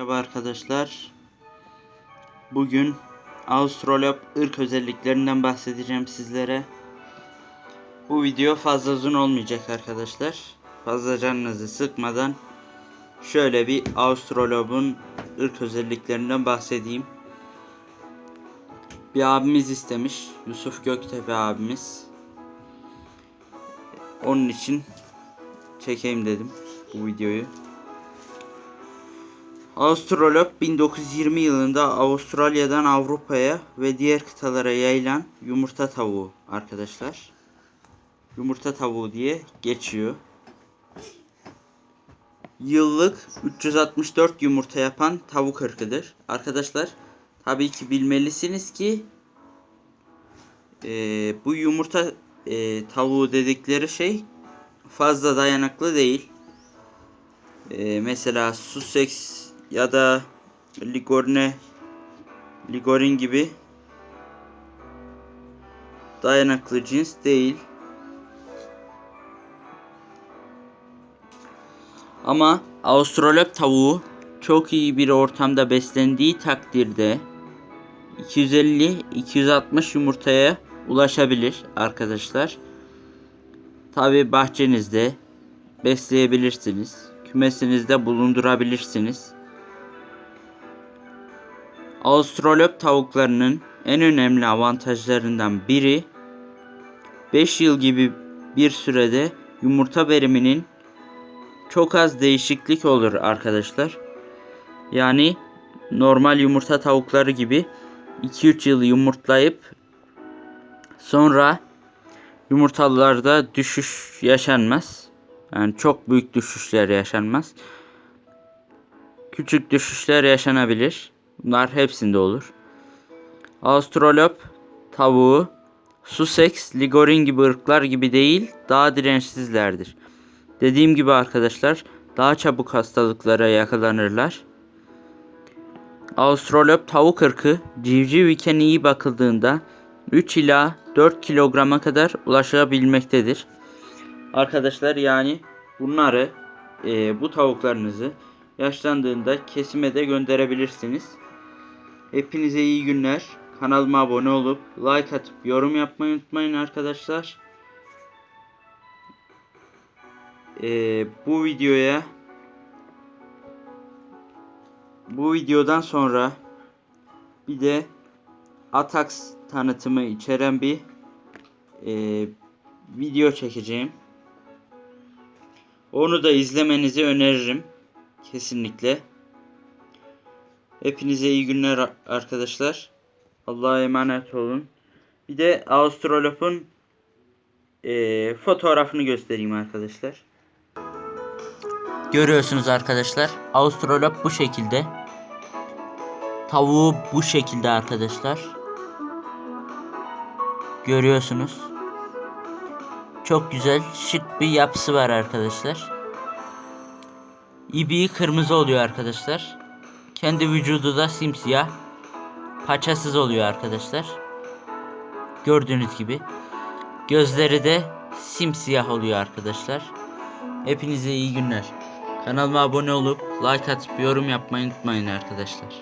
Merhaba arkadaşlar. Bugün Australop ırk özelliklerinden bahsedeceğim sizlere. Bu video fazla uzun olmayacak arkadaşlar. Fazla canınızı sıkmadan şöyle bir Australop'un ırk özelliklerinden bahsedeyim. Bir abimiz istemiş. Yusuf Göktepe abimiz. Onun için çekeyim dedim bu videoyu. Australop 1920 yılında Avustralya'dan Avrupa'ya ve diğer kıtalara yayılan yumurta tavuğu arkadaşlar. Yumurta tavuğu diye geçiyor. Yıllık 364 yumurta yapan tavuk ırkıdır. Arkadaşlar tabii ki bilmelisiniz ki eee, bu yumurta eee, tavuğu dedikleri şey fazla dayanıklı değil. Eee, mesela Sussex ya da Ligorne Ligorin gibi dayanıklı cins değil. Ama Avustralop tavuğu çok iyi bir ortamda beslendiği takdirde 250-260 yumurtaya ulaşabilir arkadaşlar. Tabi bahçenizde besleyebilirsiniz. Kümesinizde bulundurabilirsiniz. Australop tavuklarının en önemli avantajlarından biri 5 yıl gibi bir sürede yumurta veriminin çok az değişiklik olur arkadaşlar. Yani normal yumurta tavukları gibi 2-3 yıl yumurtlayıp sonra yumurtalarda düşüş yaşanmaz. Yani çok büyük düşüşler yaşanmaz. Küçük düşüşler yaşanabilir. Bunlar hepsinde olur. Australop tavuğu Sussex, Ligorin gibi ırklar gibi değil, daha dirençsizlerdir. Dediğim gibi arkadaşlar, daha çabuk hastalıklara yakalanırlar. Australop tavuk ırkı civciv iken iyi bakıldığında 3 ila 4 kilograma kadar ulaşabilmektedir. Arkadaşlar yani bunları e, bu tavuklarınızı yaşlandığında kesime de gönderebilirsiniz. Hepinize iyi günler. Kanalıma abone olup like atıp yorum yapmayı unutmayın arkadaşlar. E, bu videoya bu videodan sonra bir de Atax tanıtımı içeren bir e, video çekeceğim. Onu da izlemenizi öneririm. Kesinlikle. Hepinize iyi günler arkadaşlar. Allah'a emanet olun. Bir de Australop'un e, fotoğrafını göstereyim arkadaşlar. Görüyorsunuz arkadaşlar. Australop bu şekilde. Tavuğu bu şekilde arkadaşlar. Görüyorsunuz. Çok güzel şık bir yapısı var arkadaşlar. İbiği kırmızı oluyor arkadaşlar. Kendi vücudu da simsiyah. Paçasız oluyor arkadaşlar. Gördüğünüz gibi. Gözleri de simsiyah oluyor arkadaşlar. Hepinize iyi günler. Kanalıma abone olup like atıp yorum yapmayı unutmayın arkadaşlar.